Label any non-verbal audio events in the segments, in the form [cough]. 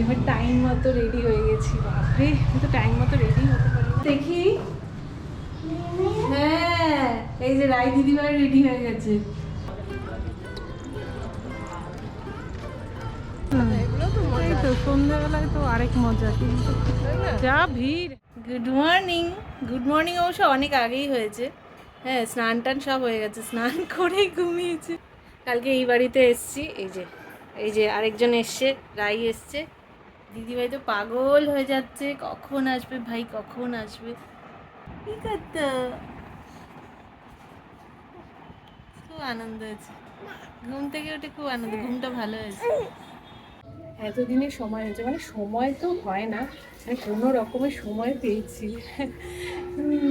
এবার টাইম মতো রেডি হয়ে গেছি। বাপরে আমি তো টাইম মতো রেডি হতে পারি না। দেখি। হ্যাঁ এই যে রাই দিদিভাই রেডি হয়ে গেছে। তো সন্ধ্যাবেলায় তো আরেক মজা কিন্তু যা ভিড়। গুড মর্নিং গুড মর্নিং অবশ্য অনেক আগেই হয়েছে। হ্যাঁ স্নান টান সব হয়ে গেছে। স্নান [laughs] করেই ঘুমিয়েছে। কালকে এই বাড়িতে এসছি। এই যে এই যে আরেকজন এসছে রাই এসছে। দিদিভাই তো পাগল হয়ে যাচ্ছে। কখন আসবে ভাই? কখন আসবে? কি আছে খুব আনন্দ হয়েছে। ঘুম থেকে উঠে খুব আনন্দ, ঘুমটা ভালো হয়েছে। এতদিনে সময় হয়েছে মানে সময় তো হয় না মানে কোনো রকমের সময় পেয়েছি।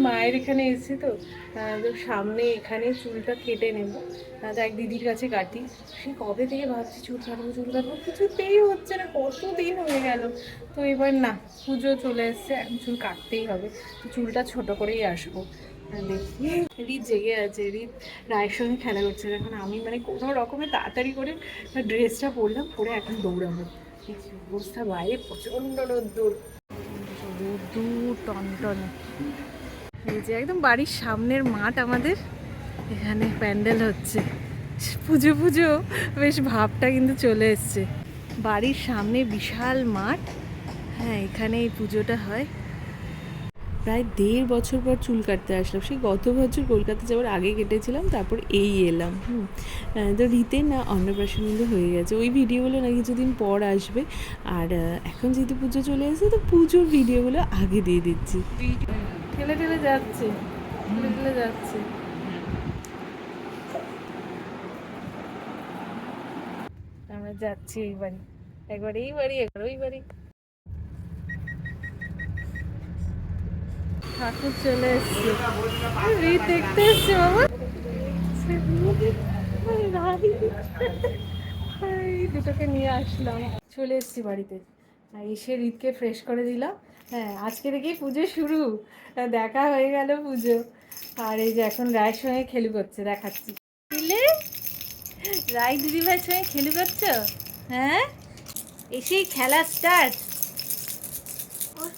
মায়ের এখানে এসেছি তো। সামনে এখানে চুলটা কেটে নেব। তো এক দিদির কাছে কাটি। সে কবে থেকে ভাবছি চুল কাটবো চুল কাটবো? কিছুতেই হচ্ছে না কত দিন হয়ে গেল। তো এবার না, পুজো চলে এসছে, এখন চুল কাটতেই হবে। চুলটা ছোট করেই আসব। দেখি, রিত জেগে আছে। রিত রায়ের সঙ্গে খেলা করছে। এখন আমি মানে কোনো রকমে তাড়াতাড়ি করে ড্রেসটা পরলাম, পরে এখন দৌড়াবো। অবস্থা বাইরে প্রচণ্ড রোদ্দুর। রোদ্দুর, টনটনে। যে একদম বাড়ির সামনের মাঠ আমাদের। এখানে প্যান্ডেল হচ্ছে। পুজো পুজো। বেশ ভাবটা কিন্তু চলে এসছে। বাড়ির সামনে বিশাল মাঠ। হ্যাঁ এখানে এই পুজোটা হয়। প্রায় দেড় বছর পর চুল কাটতে আসলাম। সেই গত বছর কলকাতা যাওয়ার আগে কেটেছিলাম, তারপর এই এলাম। হুম। তো রীতে না অন্নপ্রাশন কিন্তু হয়ে গেছে। ওই ভিডিওগুলো না কিছুদিন পর আসবে। আর এখন যেহেতু পুজো চলে এসেছে, তো পুজোর ভিডিওগুলো আগে দিয়ে দিচ্ছি। ঠেলে ঠেলে যাচ্ছে, ঠেলে ঠেলে যাচ্ছে। আমরা যাচ্ছি এই বাড়ি, একবার এই বাড়ি, একবার ওই বাড়ি। ঠাকুর চলে এসছে। দেখতে এসছে বাবা। দুটোকে নিয়ে আসলাম। চলে এসেছি বাড়িতে। এসে রিতকে ফ্রেশ করে দিলাম। হ্যাঁ আজকে থেকেই পুজো শুরু। দেখা হয়ে গেল পুজো। আর এই যে এখন রায়ের সঙ্গে খেলু করছে দেখাচ্ছি। বুঝলে রাই দিদিভাইয়ের সঙ্গে খেলু করছ? হ্যাঁ? এসেই খেলা স্টার্ট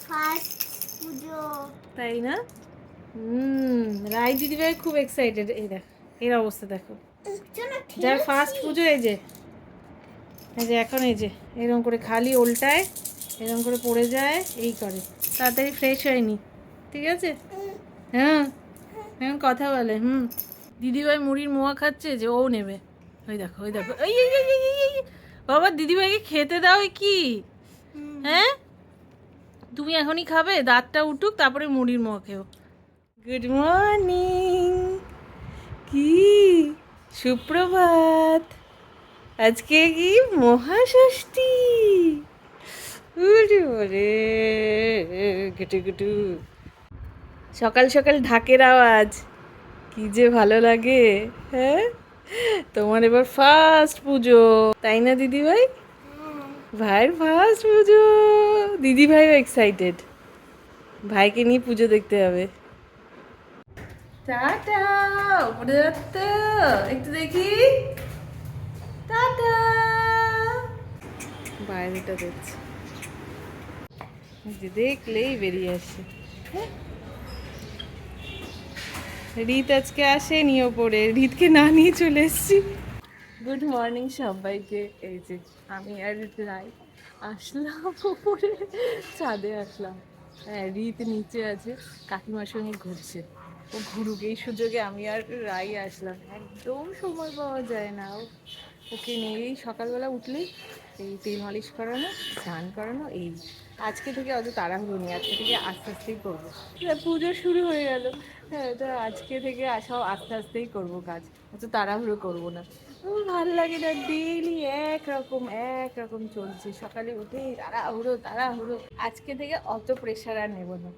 ফার্স্ট পুজো। তাই না? হুম রাই দিদিভাই খুব এক্সাইটেড এই দেখ এর অবস্থা দেখো। যার ফার্স্ট পুজো এই যে। এই যে এখন এই যে এরকম করে খালি উল্টায়। এরকম করে পড়ে যায়, এই করে। তাড়াতাড়ি ফ্রেশ হয়নি ঠিক আছে? হ্যাঁ এখন কথা বলে, হুম। দিদিভাই মুড়ির মোয়া খাচ্ছে যে ও নেবে। ওই দেখো ওই দেখো। বাবা, দিদিভাইকে খেতে দাও কি? হ্যাঁ? তুমি এখনই খাবে, দাঁতটা উঠুক, তারপরে মুড়ির মোয়া খেও। গুড মর্নিং কি? সুপ্রভাত। আজকে কি মহাষষ্ঠী? গুটু সকাল সকাল ঢাকের আওয়াজ। কি যে ভালো লাগে হ্যাঁ? তোমার এবার ফার্স্ট পুজো, তাই না দিদি ভাই ভাইয়ের ফার্স্ট পুজো। দিদি ভাইও এক্সাইটেড ভাইকে নিয়ে পুজো দেখতে হবে। টাটা একটু দেখি। টাটা। বাইরেটা দেখছি। যে দেখলেই বেরিয়ে আসে। হ্যাঁ? রীত আজকে আসেনি ওপরে। রীতকে না নিয়ে চলে এসেছি। গুড মর্নিং সবাইকে। এই যে আমি আর রাই আসলাম ওপরে, ছাদে আসলাম। হ্যাঁ রীত নিচে আছে। কাকিমার সঙ্গে ঘুরছে। ও ঘুরুক, এই সুযোগে আমি আর রাই আসলাম। একদম সময় পাওয়া যায় না। ওকে নিয়েই সকালবেলা উঠলেই এই তেল মালিশ করানো, স্নান করানো, এই আজকে থেকে অত তাড়াহুড়ো নেই আজকে থেকে আস্তে আস্তেই করব। পুজো শুরু হয়ে গেল। হ্যাঁ তো আজকে থেকে সব আস্তে আস্তেই করব কাজ অত তাড়াহুড়ো করব না। ও, ভালো লাগে না ডেইলি এক রকম এক রকম চলছে। সকালে উঠেই তাড়াহুড়ো তাড়াহুড়ো। আজকে থেকে অত প্রেশার আর নেব না।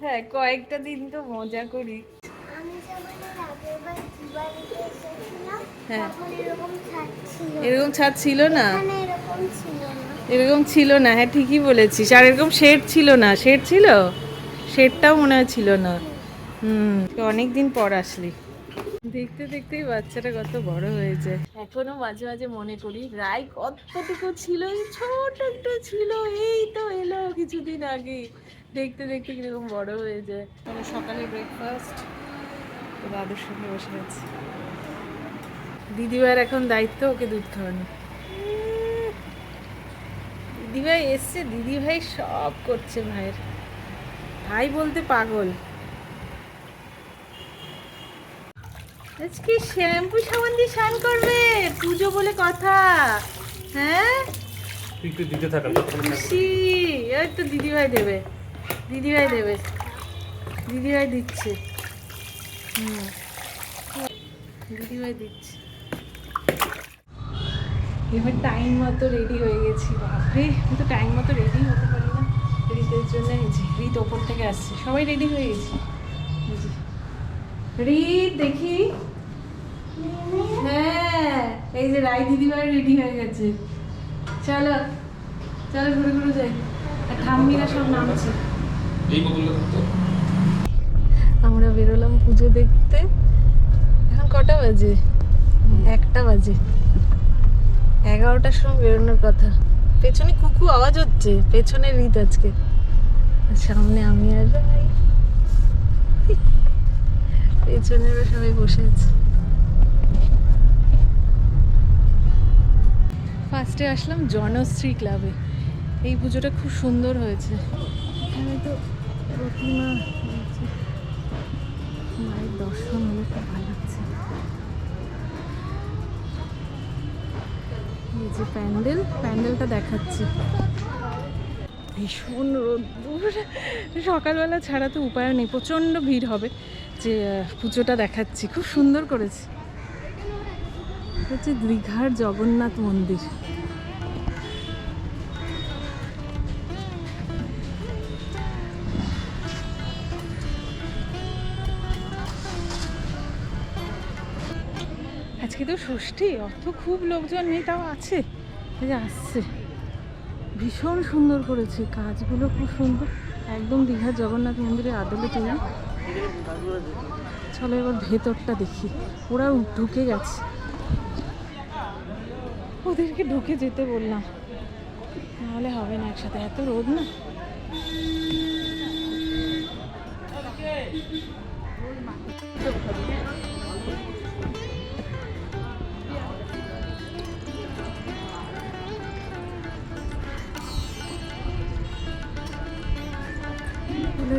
হ্যাঁ কয়েকটা দিন তো মজা করি। হ্যাঁ। এরকম ছাদ ছিল। এরকম ছাদ ছিল না? এরকম ছিল না। এরকম ছিল না হ্যাঁ ঠিকই বলেছিস। আর এরকম শেড ছিল না, শেড ছিল? শেডটাও মনে হয় ছিল না। হুম অনেক দিন পর আসলি। দেখতে দেখতেই বাচ্চাটা কত বড় হয়েছে। এখনও মাঝে মাঝে মনে করি, রায় কতটুকু ছিল ছোট একটু ছিল, এই তো এলো কিছুদিন আগে। দেখতে দেখতে কীরকম বড় হয়ে যায় মানে সকালে ব্রেকফাস্ট দাদুর সঙ্গে বসে আছি। দিদিভাইয়ের এখন দায়িত্ব, ওকে দুধ খাওয়ানো। দিদিভাই এসছে দিদিভাই সব করছে ভাইয়ের। ভাই বলতে পাগল। আজকে শ্যাম্পু সাবান দিয়ে স্নান করবে পুজো বলে কথা। হ্যাঁ? একটু দিতে থাকা খুশি। এই তো দিদিভাই দেবে। দিদিভাই দেবে। দিদিভাই দিচ্ছে। হুম। দিদিভাই দিচ্ছে। এবার টাইম মতো রেডি হয়ে গেছি বাপরে আমি তো টাইম মতো রেডি হতে পারি না। রিতের জন্য যে রিত ওপর থেকে আসছে সবাই রেডি হয়ে গেছি। রিত দেখি। হ্যাঁ এই যে রাই দিদিভাই রেডি হয়ে গেছে। চলো চলো ঘুরে ঘুরে যাই। আর ঠাম্মিরা সব নামছে। আমরা বেরোলাম পুজো দেখতে। এখন কটা বাজে? একটা বাজে। এগারোটার সময় বেরোনোর কথা। পেছনে কুকু আওয়াজ হচ্ছে, পেছনে রীত আজকে। সামনে আমি আর রাই পেছনে সবাই বসে আছে। ফার্স্টে আসলাম জনশ্রী ক্লাবে এই পুজোটা খুব সুন্দর হয়েছে। এখানে তো প্রতিমা যে প্যান্ডেল, প্যান্ডেলটা দেখাচ্ছে। ভীষণ রোদ্দুর সকালবেলা ছাড়া তো উপায় নেই, প্রচণ্ড ভিড় হবে যে পুজোটা দেখাচ্ছি। খুব সুন্দর করেছি। হচ্ছে দীঘার জগন্নাথ মন্দির। আজকে তো ষষ্ঠী? অত খুব লোকজন নেই, তাও আছে। যে আসছে। ভীষণ সুন্দর করেছে। কাজগুলো খুব সুন্দর। একদম দীঘার জগন্নাথ মন্দিরের আদলে তৈরি চলো এবার ভেতরটা দেখি। ওরা ঢুকে গেছে। ওদেরকে ঢুকে যেতে বললাম। নাহলে হবে না একসাথে। এত রোদ না? চলো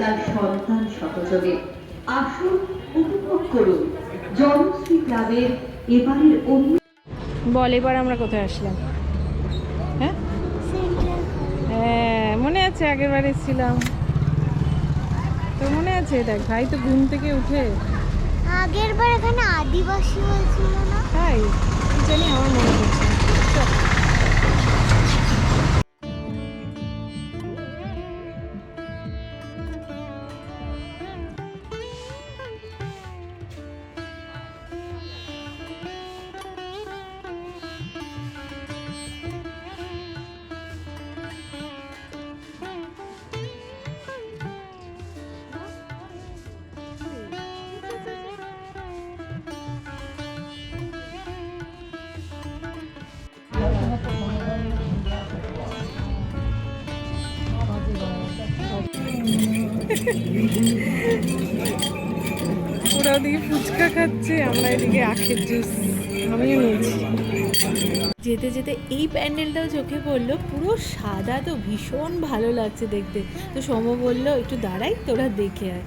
তার সন্তান সহযোগে। আসুন উপভোগ করুন। জনশ্রী ক্লাবের এবারের অন্য বল এবার আমরা কোথায় আসলাম? হ্যাঁ? হ্যাঁ মনে আছে আগের বার এসেছিলাম তো মনে আছে দেখ ভাই তো ঘুম থেকে উঠে। আগের বার এখানে আদিবাসী হয়েছিল না? তাই জানি আমার মনে পড়ছে। ওরা ওদিকে ফুচকা খাচ্ছে, আমরা এদিকে আখের জুস আমিও নিয়েছি। যেতে যেতে এই প্যান্ডেলটাও চোখে পড়ল, পুরো সাদা তো ভীষণ ভালো লাগছে দেখতে। তো সম বলল, একটু দাঁড়াই, তোরা দেখে আয়।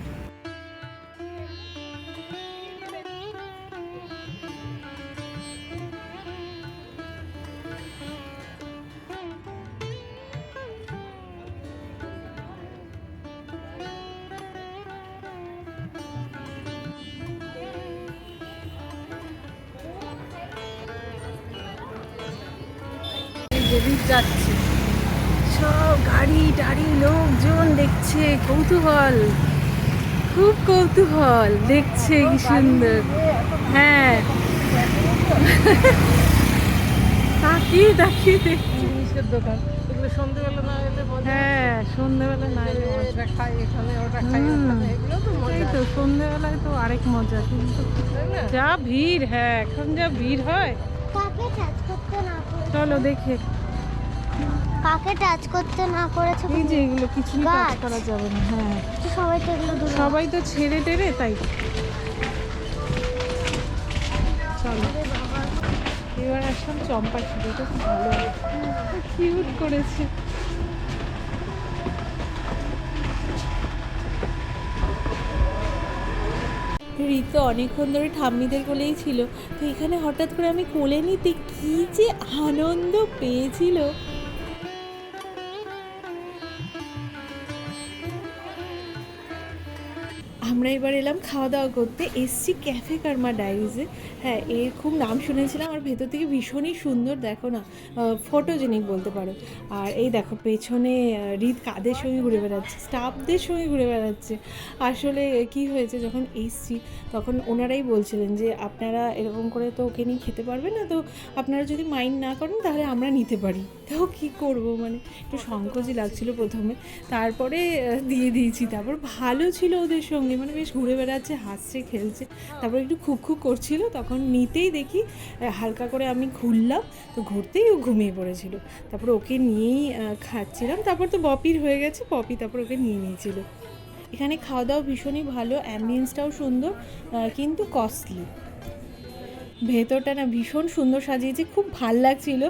যাচ্ছে। সব গাড়ি টাড়ি লোকজন দেখছে কৌতূহল। খুব কৌতূহল দেখছে কি সুন্দর। হ্যাঁ। তাকিয়ে তাকিয়ে দেখছে। জিনিসের দোকান। এগুলো সন্ধ্যেবেলা না এলে হ্যাঁ। সন্ধ্যেবেলা না এলে মজা। খাই এখানে ওটা খাই এগুলো তো মজা। তো সন্ধ্যেবেলায় তো আরেক মজা কিন্তু যা ভিড় হ্যাঁ এখন যা ভিড় হয়। কাকে টাচ করতে না করে চলো দেখে। কাকে টাচ করতে না করেছে এই যে এগুলো কিছু গাছ। করা যাবে না হ্যাঁ। সবাই তো এগুলো সবাই তো ছেড়ে টেরে তাই। চলো। এবার আসলাম চম্পা ছিল এটা খুব ভালো। কিউট করেছে। ঋতু অনেকক্ষণ ধরে ঠাম্মিদের কোলেই ছিল। তো এখানে হঠাৎ করে আমি কোলে নিতে কী যে আনন্দ পেয়েছিল। আমরা এবার এলাম খাওয়া দাওয়া করতে। এসছি ক্যাফে কার্মা ডাইরিজে হ্যাঁ এর খুব নাম শুনেছিলাম, আর ভেতর থেকে ভীষণই সুন্দর, দেখো না ফটোজেনিক বলতে পারো। আর এই দেখো, পেছনে হৃদ কাদের সঙ্গে ঘুরে বেড়াচ্ছে, স্টাফদের সঙ্গে ঘুরে বেড়াচ্ছে। আসলে কি হয়েছে, যখন এসছি, তখন ওনারাই বলছিলেন যে, আপনারা এরকম করে তো ওকে নিয়ে খেতে পারবেন না, তো আপনারা যদি মাইন্ড না করেন, তাহলে আমরা নিতে পারি। তো কি করব? মানে একটু সংকোচই লাগছিল প্রথমে। তারপরে দিয়ে দিয়েছি। তারপর ভালো ছিল ওদের সঙ্গে। মানে বেশ ঘুরে বেড়াচ্ছে, হাসছে, খেলছে। তারপর একটু খুব খুব করছিল। তখন নিতেই দেখি হালকা করে আমি ঘুরলাম তো ঘুরতেই ও ঘুমিয়ে পড়েছিল। তারপর ওকে নিয়েই খাচ্ছিলাম। তারপর তো বপির হয়ে গেছে। পপি তারপর ওকে নিয়ে নিয়েছিল। এখানে খাওয়া দাওয়া ভীষণই ভালো। অ্যাম্বিয়েন্সটাও সুন্দর কিন্তু কস্টলি ভেতরটা না ভীষণ সুন্দর সাজিয়েছে, খুব ভালো লাগছিল।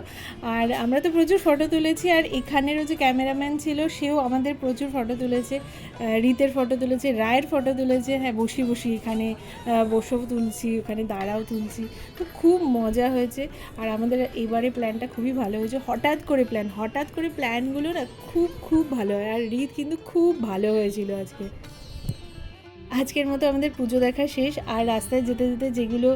আর আমরা তো প্রচুর ফটো তুলেছি, আর এখানেরও যে ক্যামেরাম্যান ছিল, সেও আমাদের প্রচুর ফটো তুলেছে। রীতের ফটো তুলেছে, রায়ের ফটো তুলেছে হ্যাঁ বসি বসি এখানে বসেও তুলছি, ওখানে দাঁড়াও তুলছি। তো খুব মজা হয়েছে। আর আমাদের এবারে প্ল্যানটা খুবই ভালো হয়েছে। হঠাৎ করে প্ল্যান হঠাৎ করে প্ল্যানগুলো না খুব খুব ভালো হয়। আর রীত কিন্তু খুব ভালো হয়েছিল আজকে। আজকের মতো আমাদের পুজো দেখা শেষ, আর রাস্তায় যেতে যেতে যেগুলো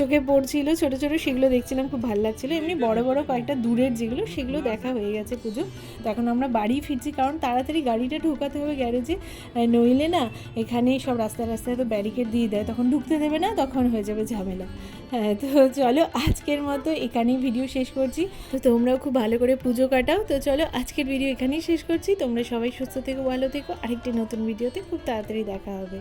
চোখে পড়ছিল, ছোট ছোট সেগুলো দেখছিলাম, খুব ভালো লাগছিল। এমনি বড় বড় কয়েকটা দূরের যেগুলো, সেগুলো দেখা হয়ে গেছে পুজো। তো এখন আমরা বাড়ি ফিরছি, কারণ তাড়াতাড়ি গাড়িটা ঢোকাতে হবে গ্যারেজে। নইলে না, এখানে সব রাস্তায় রাস্তায় তো ব্যারিকেড দিয়ে দেয়, তখন ঢুকতে দেবে না, তখন হয়ে যাবে ঝামেলা। হ্যাঁ তো চলো আজকের মতো এখানেই ভিডিও শেষ করছি। তো তোমরাও খুব ভালো করে পুজো কাটাও। তো চলো আজকের ভিডিও এখানেই শেষ করছি। তোমরা সবাই সুস্থ থেকো, ভালো থেকো। আরেকটি নতুন ভিডিওতে খুব তাড়াতাড়ি দেখা হবে।